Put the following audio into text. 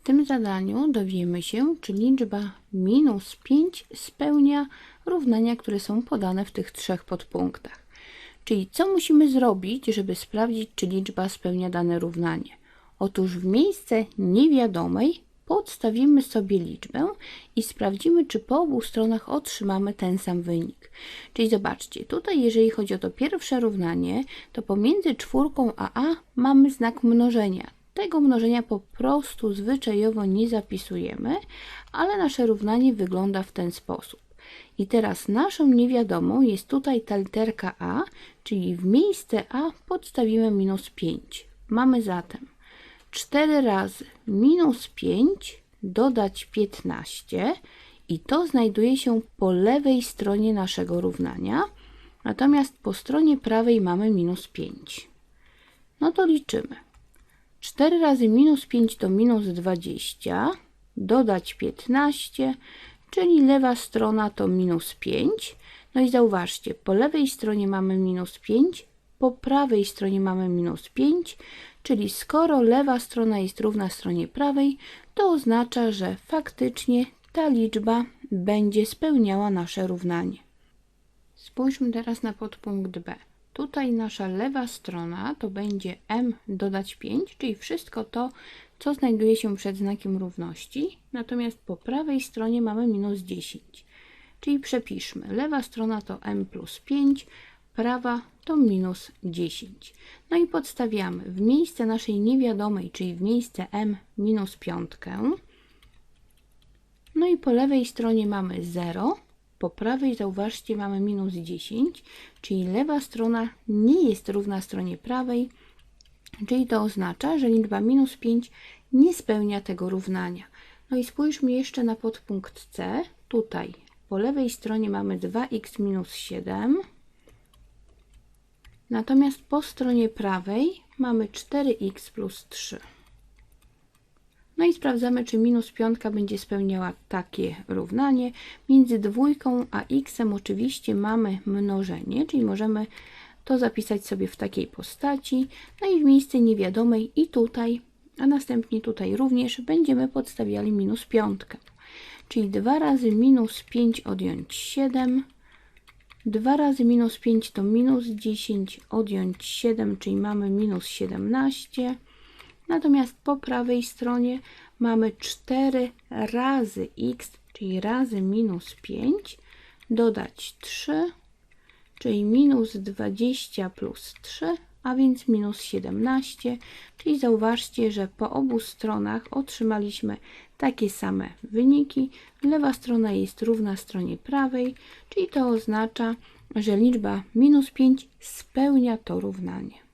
W tym zadaniu dowiemy się, czy liczba minus 5 spełnia równania, które są podane w tych trzech podpunktach. Czyli co musimy zrobić, żeby sprawdzić, czy liczba spełnia dane równanie? Otóż w miejsce niewiadomej podstawimy sobie liczbę i sprawdzimy, czy po obu stronach otrzymamy ten sam wynik. Czyli zobaczcie, tutaj jeżeli chodzi o to pierwsze równanie, to pomiędzy czwórką a a mamy znak mnożenia. Tego mnożenia po prostu zwyczajowo nie zapisujemy, ale nasze równanie wygląda w ten sposób. I teraz naszą niewiadomą jest tutaj ta literka a, czyli w miejsce a podstawimy minus 5. Mamy zatem 4 razy minus 5 dodać 15 i to znajduje się po lewej stronie naszego równania, natomiast po stronie prawej mamy minus 5. No to liczymy. 4 razy minus 5 to minus 20, dodać 15, czyli lewa strona to minus 5. No i zauważcie, po lewej stronie mamy minus 5, po prawej stronie mamy minus 5, czyli skoro lewa strona jest równa stronie prawej, to oznacza, że faktycznie ta liczba będzie spełniała nasze równanie. Spójrzmy teraz na podpunkt B. Tutaj nasza lewa strona to będzie m dodać 5, czyli wszystko to, co znajduje się przed znakiem równości. Natomiast po prawej stronie mamy minus 10. Czyli przepiszmy. Lewa strona to m plus 5, prawa to minus 10. No i podstawiamy w miejsce naszej niewiadomej, czyli w miejsce m minus 5. No i po lewej stronie mamy 0, po prawej zauważcie mamy minus 10, czyli lewa strona nie jest równa stronie prawej, czyli to oznacza, że liczba minus 5 nie spełnia tego równania. No i spójrzmy jeszcze na podpunkt C. Tutaj po lewej stronie mamy 2x minus 7, natomiast po stronie prawej mamy 4x plus 3. No i sprawdzamy, czy minus piątka będzie spełniała takie równanie. Między dwójką a x oczywiście mamy mnożenie, czyli możemy to zapisać sobie w takiej postaci. No i w miejsce niewiadomej i tutaj, a następnie tutaj również będziemy podstawiali minus piątkę. Czyli 2 razy minus 5 odjąć 7. 2 razy minus 5 to minus 10 odjąć 7, czyli mamy minus 17. Natomiast po prawej stronie mamy 4 razy x, czyli razy minus 5, dodać 3, czyli minus 20 plus 3, a więc minus 17, czyli zauważcie, że po obu stronach otrzymaliśmy takie same wyniki. Lewa strona jest równa stronie prawej, czyli to oznacza, że liczba minus 5 spełnia to równanie.